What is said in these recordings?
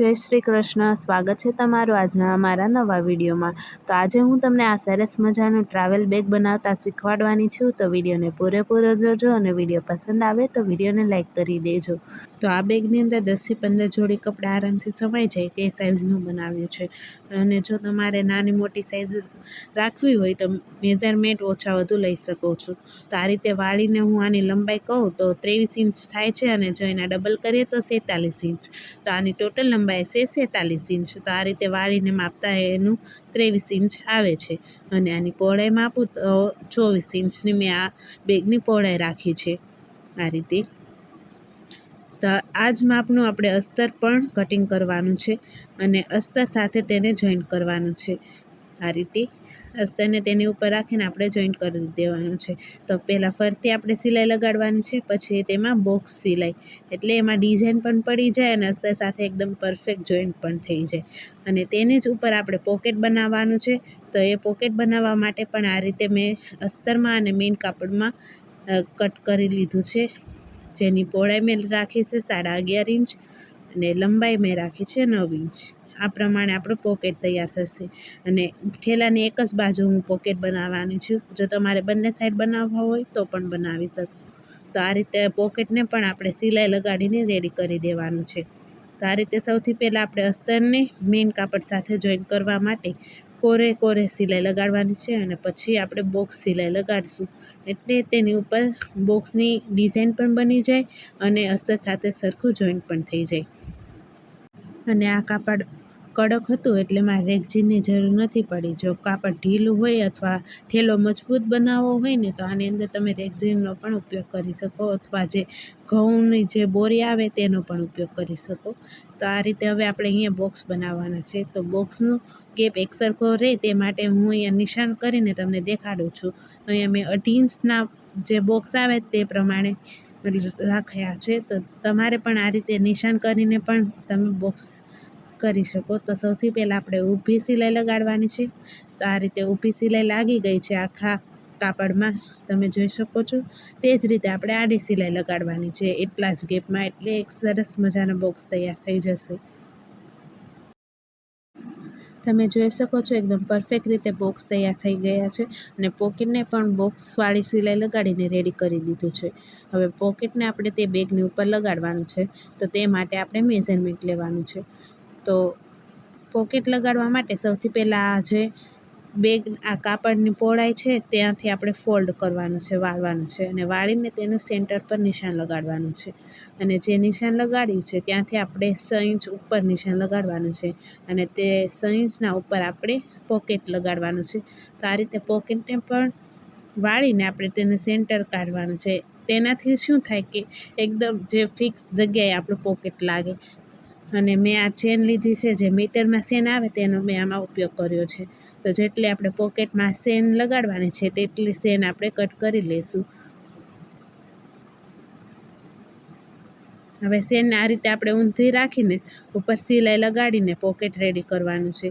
જય શ્રી કૃષ્ણ. સ્વાગત છે તમારું આજના અમારા નવા વિડીયોમાં. તો આજે હું તમને આ સરસ મજાનું ટ્રાવેલ બેગ બનાવતા શીખવાડવાની છું. તો વિડીયોને પૂરેપૂરો જોજો અને વીડિયો પસંદ આવે તો વિડીયોને લાઇક કરી દેજો. તો આ બેગની અંદર દસથી પંદર જોડી કપડાં આરામથી સમાઈ જાય તે સાઇઝનું બનાવ્યું છે. અને જો તમારે નાની મોટી સાઇઝ રાખવી હોય તો મેઝરમેન્ટ ઓછા વધુ લઈ શકો છો. તો આ રીતે વાળીને હું આની લંબાઈ કહું તો ત્રેવીસ ઇંચ થાય છે અને જો એના ડબલ કરીએ તો સેતાલીસ ઇંચ. તો આની ટોટલ લંબાઈ છે સેતાલીસ ઇંચ તો આ રીતે વાળીને માપતા એનું ત્રેવીસ ઇંચ આવે છે. અને આની પહોળાઈ માપું તો ચોવીસ ઇંચની મેં આ બેગની પહોળાઈ રાખી છે, આ રીતે. તો આ જ માપનું આપણે અસ્તર પણ કટિંગ કરવાનું છે અને અસ્તર સાથે તેને જોઈન્ટ કરવાનું છે, આ રીતે. અસ્તરને તેની ઉપર રાખીને આપણે જોઈન્ટ કરી દેવાનું છે. તો પહેલાં ફરતી આપણે સિલાઈ લગાડવાની છે, પછી તેમાં બોક્સ સિલાઈ. એટલે એમાં ડિઝાઇન પણ પડી જાય અને અસ્તર સાથે એકદમ પરફેક્ટ જોઈન્ટ પણ થઈ જાય. અને તેની જ ઉપર આપણે પોકેટ બનાવવાનું છે. તો એ પોકેટ બનાવવા માટે પણ આ રીતે મેં અસ્તરમાં અને મેઇન કાપડમાં કટ કરી લીધું છે. જેની પહોળાઈ મેં રાખી છે સાડા અગિયાર ઇંચ અને લંબાઈ મેં રાખી છે નવ ઇંચ. આ પ્રમાણે આપણું પોકેટ તૈયાર થશે. અને ઠેલાની એક જ બાજુ હું પોકેટ બનાવવાની છું. જો તમારે બંને સાઈડ બનાવવા હોય તો પણ બનાવી શકો. તો આ રીતે પોકેટને પણ આપણે સિલાઈ લગાડીને રેડી કરી દેવાનું છે. તો આ રીતે સૌથી પહેલાં આપણે અસ્તરને મેઇન કાપડ સાથે જોઈન કરવા માટે કોરે કોરે સિલાઈ લગાડવાની છે અને પછી આપણે બોક્સ સિલાઈ લગાડીશું. એટલે તેની ઉપર બોક્સની ડિઝાઇન પણ બની જાય અને અસ્તર સાથે સરખું જોઈન્ટ પણ થઈ જાય. અને આ કાપડ કડક હતું એટલે મારે રેગજીનની જરૂર નથી પડી. જો કાપડ ઢીલું હોય અથવા ઠેલો મજબૂત બનાવવો હોય ને, તો આની અંદર તમે રેગઝીનનો પણ ઉપયોગ કરી શકો અથવા જે ઘઉંની જે બોરી આવે તેનો પણ ઉપયોગ કરી શકો. તો આ રીતે હવે આપણે અહીંયા બોક્સ બનાવવાના છે. તો બોક્સનું ગેપ એકસરખો રહે તે માટે હું અહીંયા નિશાન કરીને તમને દેખાડું છું. અહીંયા મેં અઢી ઇંચના જે બોક્સ આવે તે પ્રમાણે રાખ્યા છે. તો તમારે પણ આ રીતે નિશાન કરીને પણ તમે બોક્સ કરી શકો. તો સૌથી પહેલાં આપણે ઊભી સિલાઈ લગાડવાની છે. તો આ રીતે ઊભી સિલાઈ લાગી ગઈ છે આખા કાપડમાં. તમે જોઈ શકો છો. તે જ રીતે આપણે આડી સિલાઈ લગાડવાની છે. એટલા જ ગેપમાં. એટલે એક સરસ મજાનો બોક્સ તૈયાર થઈ જશે. તમે જોઈ શકો છો એકદમ પરફેક્ટ રીતે બોક્સ તૈયાર થઈ ગયા છે. અને પોકેટને પણ બોક્સવાળી સિલાઈ લગાડીને રેડી કરી દીધું છે. હવે પોકેટને આપણે તે બેગની ઉપર લગાડવાનું છે. તો તે માટે આપણે મેઝરમેન્ટ લેવાનું છે. તો પોકેટ લગાડવા માટે સૌથી પહેલાં જે બેગ, આ કાપડની પહોળાઈ છે, ત્યાંથી આપણે ફોલ્ડ કરવાનું છે, વાળવાનું છે અને વાળીને તેનું સેન્ટર પર નિશાન લગાડવાનું છે. અને જે નિશાન લગાડ્યું છે, ત્યાંથી આપણે સઇંચ ઉપર નિશાન લગાડવાનું છે અને તે સઇંચના ઉપર આપણે પોકેટ લગાડવાનું છે. તો આ રીતે પોકેટને પણ વાળીને આપણે તેને સેન્ટર કાઢવાનું છે. તેનાથી શું થાય કે એકદમ જે ફિક્સ જગ્યાએ આપણું પોકેટ લાગે અને મેં આ ચેન લીધી છે, જે મીટરમાં સેન આવે તેનો મેં આમાં ઉપયોગ કર્યો છે. તો જેટલી આપણે પોકેટમાં સેન લગાડવાની છે, તેટલી સેન આપણે કટ કરી લઈશું. હવે સેનને આ રીતે આપણે ઊંધી રાખીને ઉપર સિલાઈ લગાડીને પોકેટ રેડી કરવાનું છે.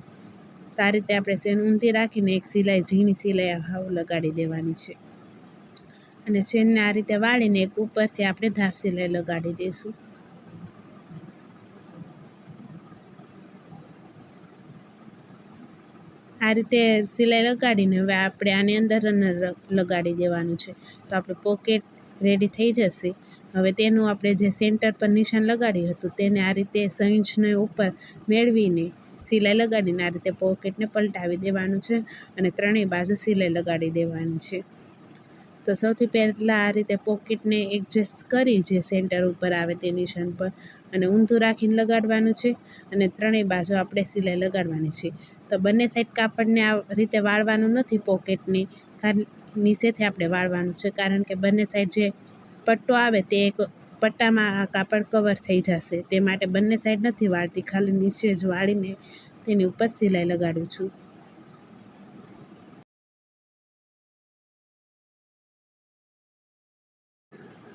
તો આ રીતે આપણે સેન ઊંધી રાખીને એક સિલાઈ, ઝીણી સિલાઈ હાવ લગાડી દેવાની છે. અને સેનને આ રીતે વાળીને એક ઉપરથી આપણે ધાર સિલાઈ લગાડી દઈશું. આ રીતે સિલાઈ લગાડીને હવે આપણે આની અંદર રનર લગાડી દેવાનું છે. તો આપણે પોકેટ રેડી થઈ જશે. હવે તેનું આપણે જે સેન્ટર પર નિશાન લગાડ્યું હતું તેને આ રીતે સઇંચને ઉપર મેળવીને સિલાઈ લગાડીને આ રીતે પોકેટને પલટાવી દેવાનું છે અને ત્રણેય બાજુ સિલાઈ લગાડી દેવાની છે. તો સૌથી પહેલાં આ રીતે પોકેટને એડજસ્ટ કરી જે સેન્ટર ઉપર આવે તે નિશાન પર અને ઊંધું રાખીને લગાડવાનું છે અને ત્રણેય બાજુ આપણે સિલાઈ લગાડવાની છે. તો બંને સાઈડ કાપડને આ રીતે વાળવાનું નથી, પોકેટની નીચેથી આપણે વાળવાનું છે. કારણ કે બંને સાઈડ જે પટ્ટો આવે તે એક પટ્ટામાં આ કાપડ કવર થઈ જશે. તે માટે બંને સાઈડ નથી વાળતી, ખાલી નીચે જ વાળીને તેની ઉપર સિલાઈ લગાડું છું.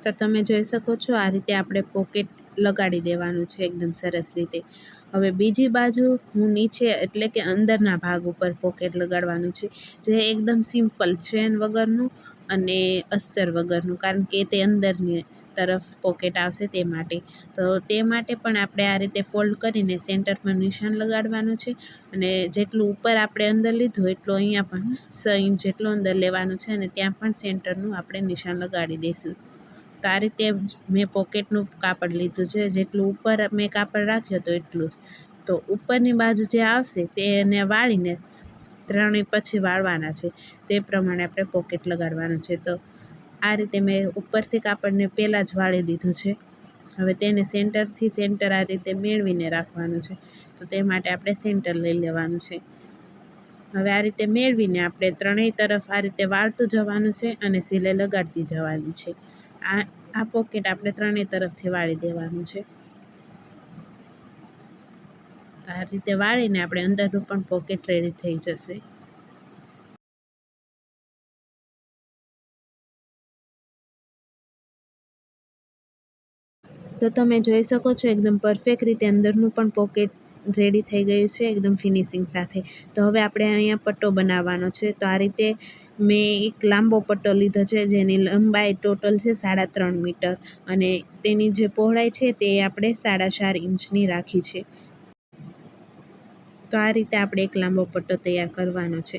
તો તમે જોઈ શકો છો, આ રીતે આપણે પોકેટ લગાડી દેવાનું છે એકદમ સરસ રીતે. હવે બીજી બાજુ હું નીચે એટલે કે અંદરના ભાગ ઉપર પોકેટ લગાડવાનું છે, જે એકદમ સિમ્પલ ચેન વગરનું અને અસ્તર વગરનું, કારણ કે તે અંદરની તરફ પોકેટ આવશે તે માટે. તો તે માટે પણ આપણે આ રીતે ફોલ્ડ કરીને સેન્ટર પર નિશાન લગાડવાનું છે અને જેટલું ઉપર આપણે અંદર લીધું એટલું અહીંયા પણ સ ઇંચ જેટલું અંદર લેવાનું છે અને ત્યાં પણ સેન્ટરનું આપણે નિશાન લગાડી દઈશું. તો આ રીતે મેં પોકેટનું કાપડ લીધું છે. જેટલું ઉપર મેં કાપડ રાખ્યો તો એટલું જ. તો ઉપરની બાજુ જે આવશે તેને વાળીને ત્રણેય પછી વાળવાના છે. તે પ્રમાણે આપણે પોકેટ લગાડવાનું છે. તો આ રીતે મેં ઉપરથી કાપડને પહેલાં જ વાળી દીધું છે. હવે તેને સેન્ટરથી સેન્ટર આ રીતે મેળવીને રાખવાનું છે. તો તે માટે આપણે સેન્ટર લઈ લેવાનું છે. હવે આ રીતે મેળવીને આપણે ત્રણેય તરફ આ રીતે વાળતું જવાનું છે અને સિલાઈ લગાડતી જવાની છે. આ પોકેટ આપણે ત્રણેય તરફથી વાળી દેવાનું છે. તો આ રીતે વાળીને આપણે અંદરનું પણ પોકેટ રેડી થઈ જશે. તો તમે જોઈ શકો છો એકદમ પરફેક્ટ રીતે અંદરનું પણ પોકેટ રેડી થઈ ગયું છે, એકદમ ફિનિશિંગ સાથે. તો હવે આપણે અહીંયા પટ્ટો બનાવવાનો છે. તો આ રીતે મેં એક લાંબો પટ્ટો લીધો છે, જેની લંબાઈ ટોટલ છે સાડા ત્રણ મીટર. અને તેની જે પહોળાઈ છે તે આપણે સાડા ચાર ઇંચની રાખી છે. તો આ રીતે આપણે એક લાંબો પટ્ટો તૈયાર કરવાનો છે.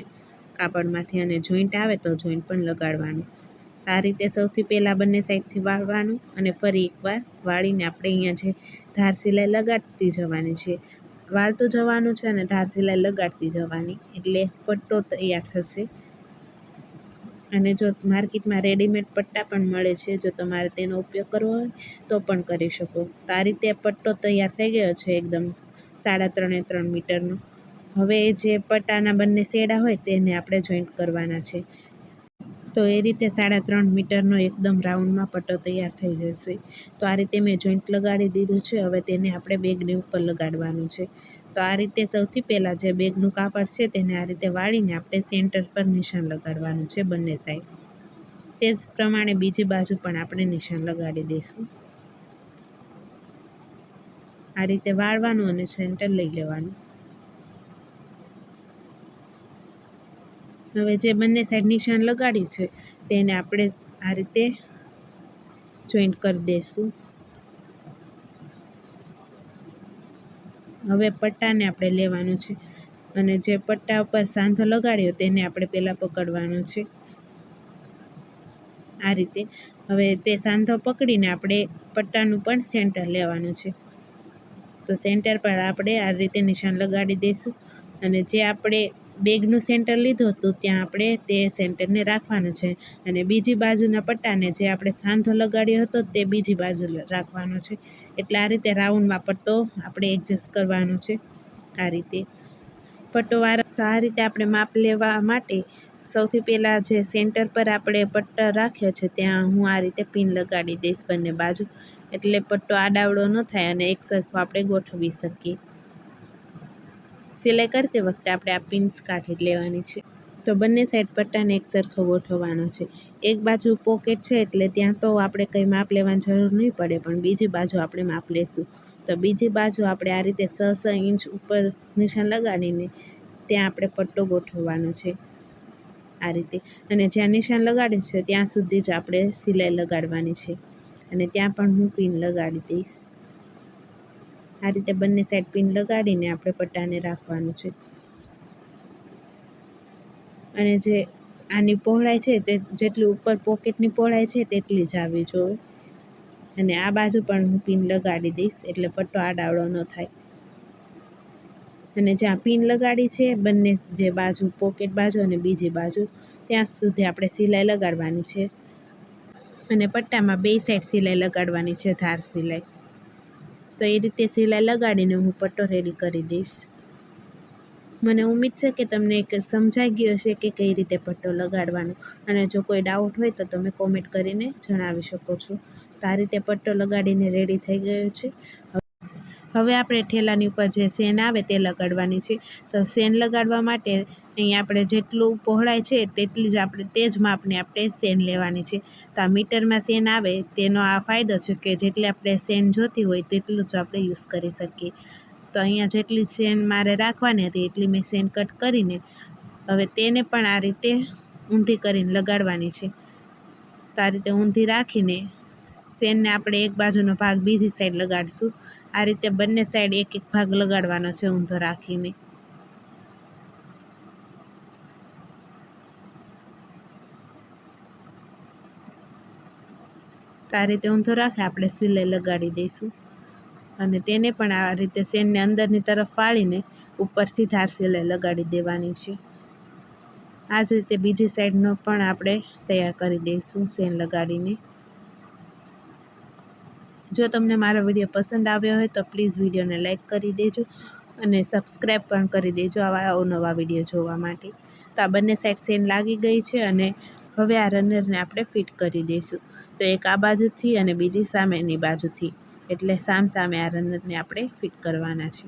કાપડમાંથી અને જોઈન્ટ આવે તો જોઈન્ટ પણ લગાડવાનું. તો આ રીતે સૌથી પહેલાં બંને સાઈડથી વાળવાનું અને ફરી એકવાર વાળીને આપણે અહીંયા જે ધાર સિલાઈ લગાડતી જવાની છે. વાળતું જવાનું છે અને ધાર સિલાઈ લગાડતી જવાની. એટલે પટ્ટો તૈયાર થશે. અને જો માર્કેટમાં રેડીમેડ પટ્ટા પણ મળે છે, જો તમારે તેનો ઉપયોગ કરવો હોય, તો પણ કરી શકો. તો આ રીતે પટ્ટો તૈયાર થઈ ગયો છે એકદમ સાડા ત્રણે ત્રણ મીટરનો. હવે જે પટ્ટાના બંને શેડા હોય, તેને આપણે જોઈન્ટ કરવાના છે. તો એ રીતે સાડા ત્રણ મીટરનો એકદમ રાઉન્ડમાં પટ્ટો તૈયાર થઈ જશે. તો આ રીતે મેં જોઈન્ટ લગાડી દીધું છે. હવે તેને આપણે બેગની ઉપર લગાડવાનું છે. તો આ રીતે સૌથી પહેલાં જે બેગનું કાપડ છે તેને આ રીતે વાળીને આપણે સેન્ટર પર નિશાન લગાડવાનું છે બંને સાઈડ. તે જ પ્રમાણે બીજી બાજુ પણ આપણે નિશાન લગાડી દઈશું. આ રીતે વાળવાનું અને સેન્ટર લઈ લેવાનું. હવે જે બંને સાઈડ નિશાન લગાડ્યું છે, તેને આપણે આ રીતે જોઈન્ટ કરી દઈશું. હવે પટ્ટાને આપણે લેવાનું છે અને જે પટ્ટા ઉપર સાંધો લગાડ્યો તેને આપણે પહેલાં પકડવાનો છે. આ રીતે હવે તે સાંધો પકડીને આપણે પટ્ટાનું પણ સેન્ટર લેવાનું છે. તો સેન્ટર પર આપણે આ રીતે નિશાન લગાડી દઈશું અને જે આપણે બેગનું સેન્ટર લીધું હતું, ત્યાં આપણે તે સેન્ટરને રાખવાનું છે. અને બીજી બાજુના પટ્ટાને જે આપણે સાંધો લગાડ્યો હતો, તે બીજી બાજુ રાખવાનો છે. એટલે આ રીતે રાઉન્ડમાં પટ્ટો આપણે એડજસ્ટ કરવાનો છે, આ રીતે. પટ્ટો વાળા તો આ રીતે આપણે માપ લેવા માટે સૌથી પહેલાં જે સેન્ટર પર આપણે પટ્ટા રાખ્યો છે, ત્યાં હું આ રીતે પિન લગાડી દઈશ બંને બાજુ. એટલે પટ્ટો આડાવડો ન થાય અને એક સરખો આપણે ગોઠવી શકીએ. સિલાઈ કરતી વખતે આપણે આ પિન્સ કાઢી લેવાની છે. તો બંને સાઈડ પટ્ટાને એક સરખો ગોઠવવાનો છે. એક બાજુ પોકેટ છે એટલે ત્યાં તો આપણે કંઈ માપ લેવાની જરૂર નહીં પડે, પણ બીજી બાજુ આપણે માપ લેશું. તો બીજી બાજુ આપણે આ રીતે છ છ ઇંચ ઉપર નિશાન લગાડીને ત્યાં આપણે પટ્ટો ગોઠવવાનો છે. આ રીતે. અને જ્યાં નિશાન લગાડે છે, ત્યાં સુધી જ આપણે સિલાઈ લગાડવાની છે. અને ત્યાં પણ હું પિન લગાડી દઈશ. આ રીતે બંને સાઈડ પિન લગાડીને આપણે પટ્ટાને રાખવાનું છે. અને જે આની પહોળાઈ છે તે જેટલી ઉપર પોકેટની પહોળાઈ છે તેટલી જ આવી જોઈએ અને આ બાજુ પણ હું પિન લગાડી દઈશ એટલે પટ્ટો આડાવડો ન થાય. અને જ્યાં પિન લગાડી છે બંને જે બાજુ પોકેટ બાજુ અને બીજી બાજુ, ત્યાં સુધી આપણે સિલાઈ લગાડવાની છે. અને પટ્ટામાં બે સાઈડ સિલાઈ લગાડવાની છે ધાર સિલાઈ. તો એ રીતે સિલાઈ લગાડીને હું પટ્ટો રેડી કરી દઈશ. મને ઉમ્મીદ છે કે તમને એક સમજાઈ ગયો છે કે કઈ રીતે પટ્ટો લગાડવાનો. અને જો કોઈ ડાઉટ હોય તો તમે કોમેન્ટ કરીને જણાવી શકો છો. તો આ રીતે પટ્ટો લગાડીને રેડી થઈ ગયો છે. હવે આપણે ઠેલાની ઉપર જે સેન આવે તે લગાડવાની છે. તો સેન લગાડવા માટે અહીં આપણે જેટલું પહોળાઈ છે તેટલી જ આપણે તે જ માપની આપણે સેન લેવાની છે. તો આ મીટરમાં સેન આવે તેનો આ ફાયદો છે કે જેટલી આપણે સેન જોતી હોય તેટલું જ આપણે યુઝ કરી શકીએ. તો અહીંયા જેટલી સેન મારે રાખવાની હતી એટલી મેં સેન કટ કરીને હવે તેને પણ આ રીતે ઊંધી કરીને લગાડવાની છે. તો આ રીતે ઊંધી રાખીને સેનને આપણે એક બાજુનો ભાગ બીજી સાઈડ લગાડીશું. આ રીતે બંને સાઈડ એક એક ભાગ લગાડવાનો છે ઊંધો રાખીને. આ રીતે ઊંધો રાખે, આપણે સિલાઈ લગાડી દઈશું. અને તેને પણ આ રીતે સેનને અંદરની તરફ ફાળીને ઉપરથી ધાર સિલાઈ લગાડી દેવાની છે. આ જ રીતે બીજી સાઈડનો પણ આપણે તૈયાર કરી દઈશું સેન લગાડીને. જો તમને મારો વીડિયો પસંદ આવ્યો હોય તો પ્લીઝ વિડીયોને લાઇક કરી દેજો અને સબસ્ક્રાઈબ પણ કરી દેજો આવા અવનવા વીડિયો જોવા માટે. તો આ બંને સાઈડ સેન લાગી ગઈ છે અને હવે આ રનરને આપણે ફિટ કરી દઈશું. તો એક આ બાજુથી અને બીજી સામેની બાજુથી. એટલે સામ સામે આ રનરને આપણે ફિટ કરવાના છે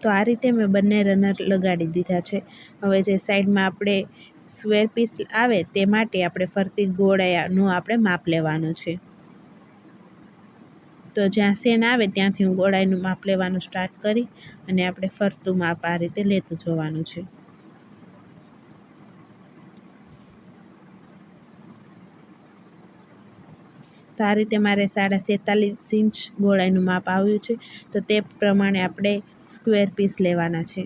તો આ રીતે મેં બંને રનર લગાડી દીધા છે. હવે જે સાઈડમાં આપણે સ્ક્વેર પીસ આવે તે માટે આપણે ફરતી ગોળાનું આપણે માપ લેવાનું છે. તો જ્યાં સેન આવે ત્યાંથી હું ગોળાઈનું માપ લેવાનું સ્ટાર્ટ કરી અને આપણે ફરતું માપ આ રીતે લેતું જવાનું છે. તો આ રીતે મારે સાડા સેતાલીસ ઇંચ ગોળાઈનું માપ આવ્યું છે. તો તે પ્રમાણે આપણે સ્ક્વેર પીસ લેવાના છે.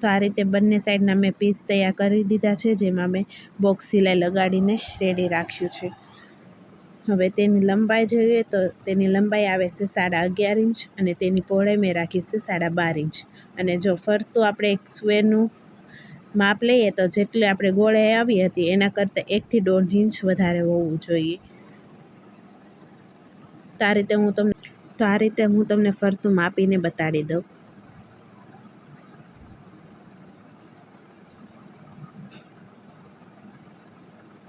તો આ રીતે બંને સાઈડના મેં પીસ તૈયાર કરી દીધા છે, જેમાં મેં બોક્સ સિલાઈ લગાડીને રેડી રાખ્યું છે. હવે તેની લંબાઈ જોઈએ તો તેની લંબાઈ આવે છે સાડા અગિયાર ઇંચ અને તેની પહોળાઈ મેં રાખી છે સાડા બાર ઇંચ. અને જો ફરતું આપણે એક સ્વેરનું માપ લઈએ તો જેટલી આપણે ગોળાઈ આવી હતી એના કરતાં એકથી દોઢ ઇંચ વધારે હોવું જોઈએ. તો રીતે હું તમને તો આ રીતે હું તમને ફરતું માપીને બતાડી દઉં.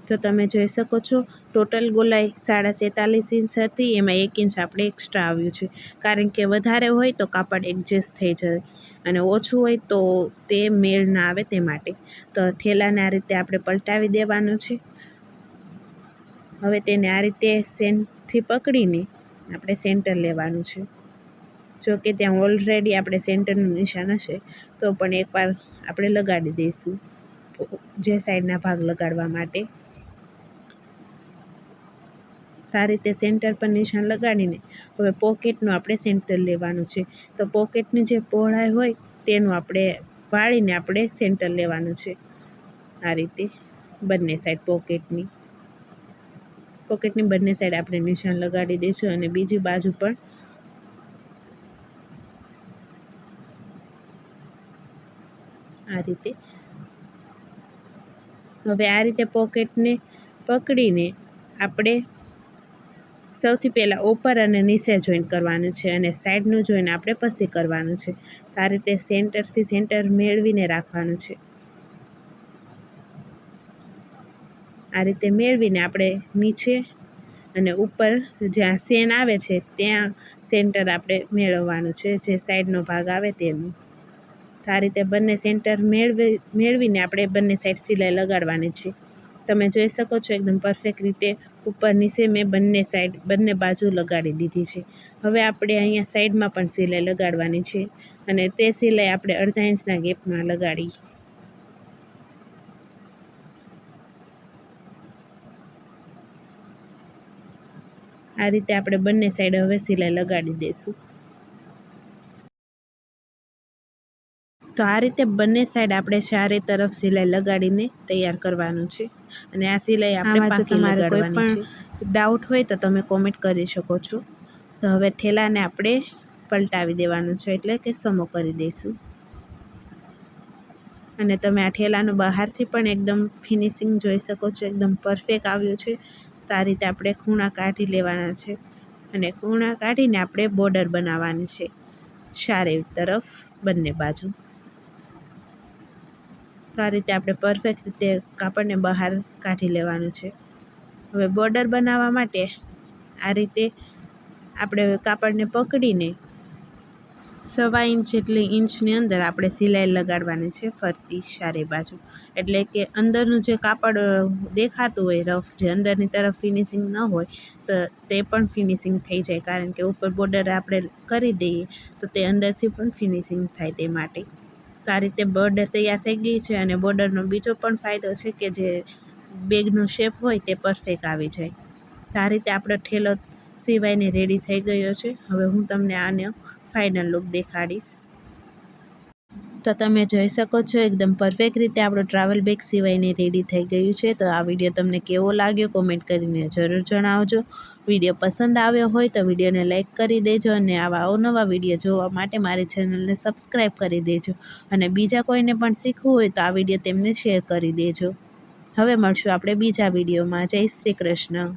તો તમે જોઈ શકો છો, ટોટલ ગોલાઈ સાડા સેતાલીસ ઇંચ હતી, એમાં એક ઇંચ આપણે એક્સ્ટ્રા આવ્યું છે. કારણ કે વધારે હોય તો કાપડ એડજસ્ટ થઈ જાય. અને ઓછું હોય તો તે મેળ ના આવે તે માટે. તો થેલાને આ રીતે આપણે પલટાવી દેવાનો છે. હવે તેને આ રીતે સેન્ટથી પકડીને આપણે સેન્ટર લેવાનું છે. જો કે ત્યાં ઓલરેડી આપણે સેન્ટરનું નિશાન હશે, તો પણ એકવાર આપણે લગાડી દઈશું. જે સાઈડના ભાગ લગાડવા માટે. આ રીતે સેન્ટર પર નિશાન લગાડીને હવે પોકેટનું આપણે સેન્ટર લેવાનું છે. તો પોકેટની જે પહોળાઈ હોય તેનું આપણે વાળીને આપણે સેન્ટર લેવાનું છે. આ રીતે બંને સાઈડ પોકેટની પોકેટની બંને સાઈડ આપણે નિશાન લગાડી દઈશું અને બીજી બાજુ પણ આ રીતે. હવે આ રીતે પોકેટને પકડીને આપણે સૌથી પહેલાં ઉપર અને નીચે જોઈન કરવાનું છે અને સાઈડનું જોઈન આપણે પછી કરવાનું છે. તો આ રીતે સેન્ટરથી સેન્ટર મેળવીને રાખવાનું છે. આ રીતે મેળવીને આપણે નીચે અને ઉપર જ્યાં સેન આવે છે, ત્યાં સેન્ટર આપણે મેળવવાનું છે. જે સાઈડનો ભાગ આવે તેનું તો આ રીતે બંને સેન્ટર મેળવી, મેળવીને આપણે બંને સાઈડ સિલાઈ લગાડવાની છે. તમે જોઈ શકો છો એકદમ પરફેક્ટ રીતે ઉપર નીચે મેં બંને સાઈડ બંને બાજુ લગાડી દીધી છે. હવે આપણે અહીંયા સાઈડમાં પણ સિલાઈ લગાડવાની છે અને તે સિલાઈ આપણે અડધા ઇંચના ગેપમાં લગાડી. આ રીતે આપણે બંને સાઈડ હવે સિલાઈ લગાડી દઈશું. તો આ રીતે બંને સાઈડ આપણે ચારે તરફ સિલાઈ લગાડીને તૈયાર કરવાનું છે. અને આ સિલાઈ આપણે પાકી લગાડવાની છે. ડાઉટ હોય તો તમે કોમેન્ટ કરી શકો છો. તો હવે ઠેલાને આપણે પલટાવી દેવાનું છે એટલે કે સમો કરી દઈશું. અને તમે આ ઠેલાનું બહારથી પણ એકદમ ફિનિશિંગ જોઈ શકો છો. એકદમ પરફેક્ટ આવ્યું છે. તો આ રીતે આપણે ખૂણા કાઢી લેવાના છે. અને ખૂણા કાઢીને આપણે બોર્ડર બનાવવાની છે. ચારે તરફ બંને બાજુ. તો આ રીતે આપણે પરફેક્ટ રીતે કાપડને બહાર કાઢી લેવાનું છે. હવે બોર્ડર બનાવવા માટે આ રીતે આપણે કાપડને પકડીને સવા ઇંચ જેટલી ઇંચની અંદર આપણે સિલાઈ લગાડવાની છે ફરતી સારી બાજુ. એટલે કે અંદરનું જે કાપડ દેખાતું હોય, રફ જે અંદરની તરફ ફિનિશિંગ ન હોય, તો તે પણ ફિનિશિંગ થઈ જાય. કારણ કે ઉપર બોર્ડર આપણે કરી દઈએ તો તે અંદરથી પણ ફિનિશિંગ થાય તે માટે. તો આ રીતે બોર્ડર તૈયાર થઈ ગઈ છે અને બોર્ડરનો બીજો પણ ફાયદો છે કે જે બેગનો શેપ હોય તે પરફેક્ટ આવી જાય. તો આ રીતે આપણો ઠેલો સિવાયને રેડી થઈ ગયો છે. હવે હું તમને આને ફાઇનલ લુક દેખાડીશ. તો તમે જોઈ શકો છો, એકદમ પરફેક્ટ રીતે આપણું ટ્રાવેલ બેગ સિવાયને રેડી થઈ ગયું છે. તો આ વીડિયો તમને કેવો લાગ્યો કોમેન્ટ કરીને જરૂર જણાવજો. વીડિયો પસંદ આવ્યો હોય તો વિડીયોને લાઇક કરી દેજો અને આવા અવનવા વીડિયો જોવા માટે મારી ચેનલને સબસ્ક્રાઈબ કરી દેજો. અને બીજા કોઈને પણ શીખવું હોય તો આ વીડિયો તેમને શેર કરી દેજો. હવે મળશું આપણે બીજા વિડીયોમાં જય શ્રી કૃષ્ણ.